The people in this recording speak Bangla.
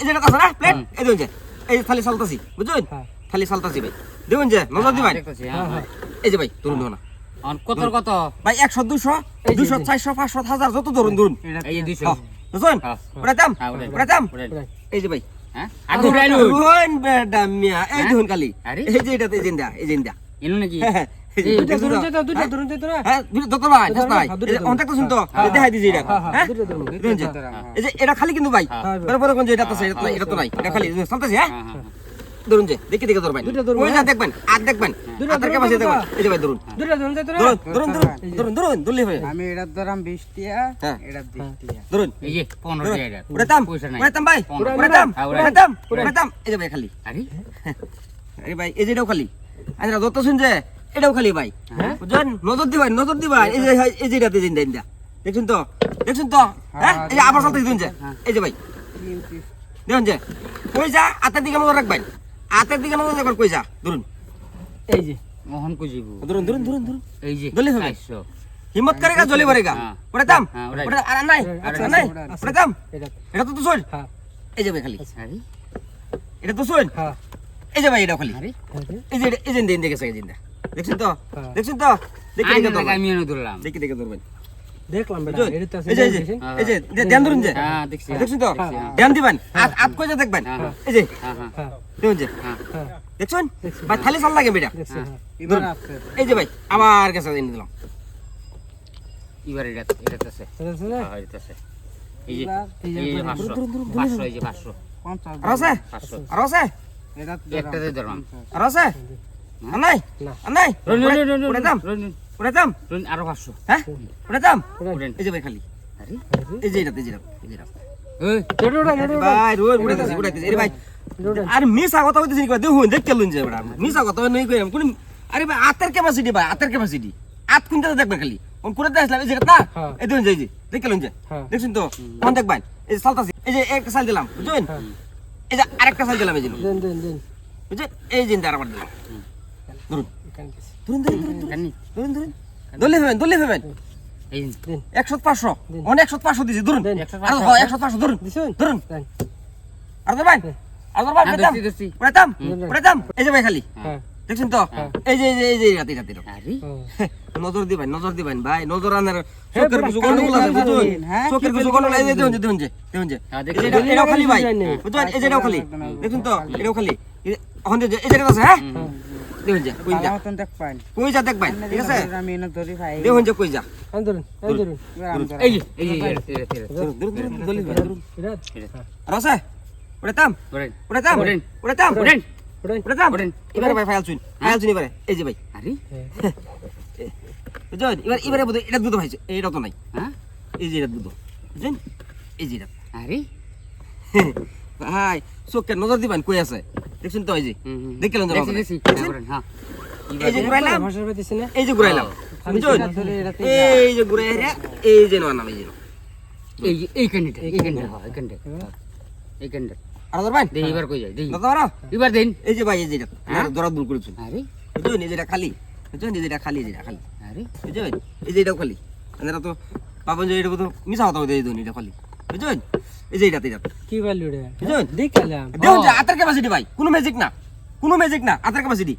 এই যেটা আছে না প্লেট এই দেখুন যে এই যে থালি সালতাছি বুঝছেন? হ্যাঁ। থালি সালতাছি ভাই। দেখুন যে নজর দিবেন? হ্যাঁ হ্যাঁ, এই যে ভাই ধরুন ধরুন না। কত কত? ভাই একশো দুশো দুশো চারশো পাঁচশো হাজার যত ধরুন ধরুন। যে বুঝছেন। ওটা দাম? হ্যাঁ, ওটা দাম। এই যে ভাই। হ্যাঁ? রোহন বেডা মিয়া। এই? দেখুন খালি। এই যে জিন্দা এই জিন্দা এনো নাকি? হ্যাঁ, হ্যাঁ, হ্যাঁ? না হ্যাঁ হ্যাঁ, এটা হ্যাঁ, হ্যাঁ, হ্যাঁ খালি কিন্তু ভাই হ্যাঁ। পরে পরে কোন যে এটা তো এটা তো এটা তো নাই এটা খালি চলতেছে হ্যাঁ হ্যাঁ, হ্যাঁ, ধরুন যে দেখি দেখে ধরবেন ওই যা দেখবেন আর দেখবেন আধার কাছে দেখবেন এই যে ভাই ধরুন ধরুন ধরুন ধরুন ধরুন ধরুন ধরুন ধরলি হবে আমি এটার দাম বিশ টিয়া হ্যাঁ। এটার টিয়া ধরুন এই যে পনেরো ধরুন টাকা ওটা দাম পয়সা দাম ভাই পনেরো। দাম হ্যাঁ, ওটা ওটা দাম ওটা দাম এই যে ভাই খালি আরে আরে ভাই এই যে এটাও খালি আরে যত শুনছে এটাও খালি ভাই। হ্যাঁ? নজর দিবেন নজর দিবেন। এই যে এই যে এটাতে জিন্দা জিন্দা দেখুন তো? দেখুন তো? হ্যাঁ? এই যে আবার চলতে দিন যে। এই যে ভাই। দেখুন যে। কই যা? হাতের দিকে নজর রাখবেন। হাতের দিকে নজর রাখবেন। কই যা? ধরুন। এই যে মোহন কুজিব। ধরুন ধরুন ধরুন ধরুন। এই যে দলি হবে। হিম্মত করেগা জলি ভরেগা হ্যাঁ। ওটা দাম। হ্যাঁ, ওটা আর নাই। আচ্ছা, নাই। ওটা দাম। এটা তো তো শোন হ্যাঁ। এই যে ভাই খালি। এটা তো শোন হ্যাঁ। এই যে ভাই এটা খালি। এই যে এই যে দিন এই জিন্দা দেখছেন তো? হ্যাঁ। দেখছেন তো? দেখি দেখে ধরবেন। আমি এনে ধরলাম। দেখি দেখে ধরবেন। দেখলাম বেটা এটা তো এই যে এই যে এই যে দে- ধ্যান ধরুন যে। হ্যাঁ দেখছি দেখছেন তো। ধ্যান দিবেন। আত আত কই দেখবেন। এই যে হ্যাঁ হ্যাঁ। দেখুন যে। হ্যাঁ। দেখছেন? ভাই থালি সাল লাগে বেটা। এবার এই যে ভাই আবার গেছে এনে দিলাম। এবার এটা এটা আছে এটা আছে না? হ্যাঁ এটা আছে এই যে এই যে পাঁচশো। পাঁচশো এই যে পাঁচশো। পঞ্চাশ আর আছে? আর আছে? এটা একটাতে ধরলাম। আর আছে? আর নাই না। আর নাই রন রন রন ওটা দাম রন ওটা দাম আরও পাঁচশো। হ্যাঁ? ওটা দাম এই যে ভাই খালি। এই যে এটা এই যে এটা। ভাই রোজ উড়াইতেছি উড়াইতেছি। আরে ভাই আর মিসা কথা হইতেছি কি দেখুন দেখতে লুন যে বেটা মিসা কথা নই কইরাম কোন আরে ভাই আতের ক্যাপাসিটি ভাই আতের ক্যাপাসিটি আত কোনটা দেখবেন খালি? কোন করে আসলাম এই যে না? হ্যাঁ। এই দেখুন যে যে দেখতে লুন যে হ্যাঁ। দেখছেন তো? কোন দেখবেন এই যে সালতাছি এই যে একটা সাল দিলাম বুঝছেন? হ্যাঁ। এই যে আরেকটা সাল দিলাম এই যে। দেন দেন দেন। বুঝছেন? এই যে দিলাম। ধরুন। ধরুন ধরুন দলে দলে একশো পাঁচশো। অনেক একশো পাঁচশো একশো পাঁচশো, হয় আর আর হ্যাঁ, এই যে ভাই খালি। হ্যাঁ। দেখছেন তো? হ্যাঁ। এই যে এই যে রাতে রাতে নজর দিবেন নজর দিবেন ভাই। নজর আনার হ্যাঁ, চোখের কিছু গন্ডগোল আছে বুঝুন? হ্যাঁ, চোখের কিছু গন্ডগোল এই যে দেখুন যে দেখুন যে। দেখুন যে হ্যাঁ। এটাও খালি ভাই। বুঝুন এই যে এটাও খালি। দেখুন তো? এটাও খালি। এখন যে এই যে আছে হ্যাঁ? হ্যাঁ। দেখুন যে কই যা মতন দেখ পাইন কই যা দেখবেন ঠিক আছে আমি এনে ধরি ভাই দেখুন যে কই যা এই ধরুন ধরুন আমি ধরাম। এই এই এই ধরুন ধরুন ধরুন দলি ভাই ধরুন আছে উড়াইতাম ওরেন উড়াইতাম উড়েন। উড়াইতাম ওরেন ওটাই উড়াইতাম উড়েন। এবারে ভাই ফাইল চুন ফাইল চুন এবারে এই যে ভাই আরে বুঝছেন এবার এবারে বোধ এটা দুধ ভাইছে এইটা তো নাই হ্যাঁ এই যে এটা দুধ বুঝছেন এই যে এটা আরে ভাই চোখকে নজর দিবেন কই আছে দেখছেন তো এই যে। দেখলেন তো হ্যাঁ এই যে ঘুরাইলাম এই যে ঘুরাইলাম ধরে এই যে ঘুরাই এই যে নাম এই যে এই যে এইখানটা এইখানটা হ্যাঁ এইখানটা এইখানটা আর ধরবেন দেই এবার কই যায় দেই বাড়া এবার দেন এই যে ভাই এই যে এটা হ্যাঁ? দরা করেছেন আরে বুঝছেন এই যে এটা খালি বুঝছেন এই যে এটা খালি এই যে এটা খালি আরে বুঝছেন এই যে এটাও খালি এরা তো পাবেন যে এটা তো কথা হতে এই দুন এটা খালি বুঝছেন? এই যে এটা এটা কি ভ্যালু রে? বুঝুন দেখালাম দেখুন আতার ক্যাপাসিটি ভাই কোনো ম্যাজিক না। কোনো ম্যাজিক না আতার ক্যাপাসিটি